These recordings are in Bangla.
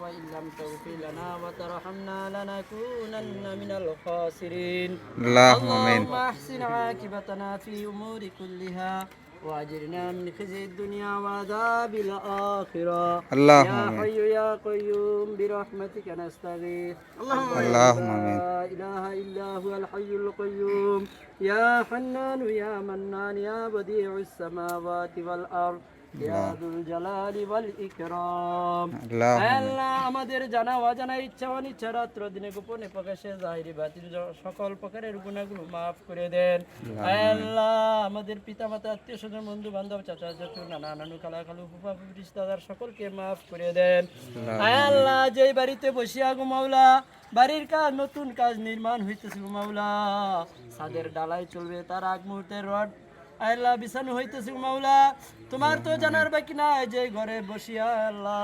وإن لم تغفر لنا وترحمنا لنكونن من الخاسرين. اللهم آمين. اللهم أحسن عاقبتنا في أمور كلها وأجرنا من خزي الدنيا وعذاب الآخرة. اللهم يا حي يا قيوم برحمتك نستغيث. اللهم اللهم آمين. لا إله إلا هو الحي القيوم. يا حنان يا منان يا بديع السماوات والأرض. আমাদের জানা অজানা ইচ্ছা অনিচ্ছা রাত্র দিনে গোপনে প্রকাশে জাহিরি সকল প্রকারের গুণাগুলো মাফ করে দেন। আল্লাহ আমাদের পিতা মাতা আত্মীয় স্বজন বন্ধু বান্ধব চাচা চাচু নানা নানু কালা খালু ফুফা সকলকে মাফ করে দেন। আল্লাহ যে বাড়িতে বসিয়া গো বাড়ির কাজ নতুন কাজ নির্মাণ হইতেছে গো মাওলা। সাদের ডালায় চলবে তার আগ মুহূর্তে রড আল্লাহ বিছানো হইতেছি মাওলা। তোমার তো জানার বাকি নাই যে ঘরে বসিয়া আল্লাহ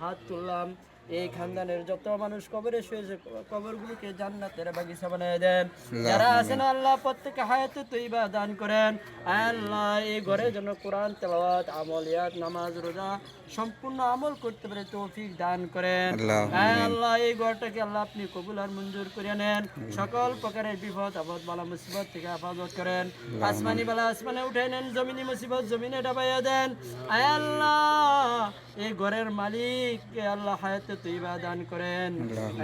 হাত তুললাম। এই খানদানের যত মানুষ কবরে শুয়েছে কবরগুলোকে জান্নাতের বাগিচা বানিয়ে দেন। যারা আছেন আল্লাহ প্রত্যেকে হায়াতে তৈবা দান করেন। আল্লাহ এই ঘরে যেন কোরআন তেলাওয়াত আমলিয়াত নামাজ রোজা সম্পূর্ণ আমল করতে পারে তৌফিক দান করেন। আল্লাহ আল্লাহ এই ঘরটাকে আল্লাহ আপনি কবুল আর মঞ্জুর করে নেন। সকল প্রকারের বিপদ আপদ বালা মুসিবত থেকে হেফাজত করেন। আসমানি বালা আসমানে উঠে নেন জমিনি মুসিবত জমিনে ডাবাইয়া দেন। আয় আল্লাহ এই ঘরের মালিক আল্লাহ হায়াতে তৈবা দান করেন।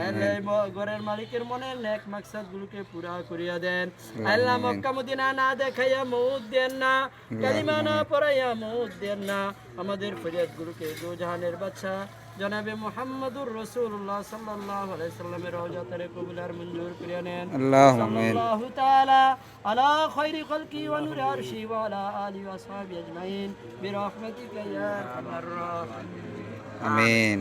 আল্লাহ ঘরের মালিকের মনে নেক মাকসাদ গুলোকে পুরা করিয়া দেন। আল্লাহ মক্কা মদিনা না দেখাইয়া মৌত দেন না কালিমা না পড়াইয়া মৌত দেন না। আমাদের ফরিয়াদ গুলোকে দুজাহানের বাচ্চা জনাবে মোহাম্মদুর রসুল্লাহ সাল্লাল্লাহু আলাইহি সাল্লামের রওজাতারে কবুল মঞ্জুর করিয়া নেন। আল্লাহু তাআলা আলা খায়রি খালকি ওয়া আর আরশি ওয়া আলা আলি ওয়া আসহাবি আমিন।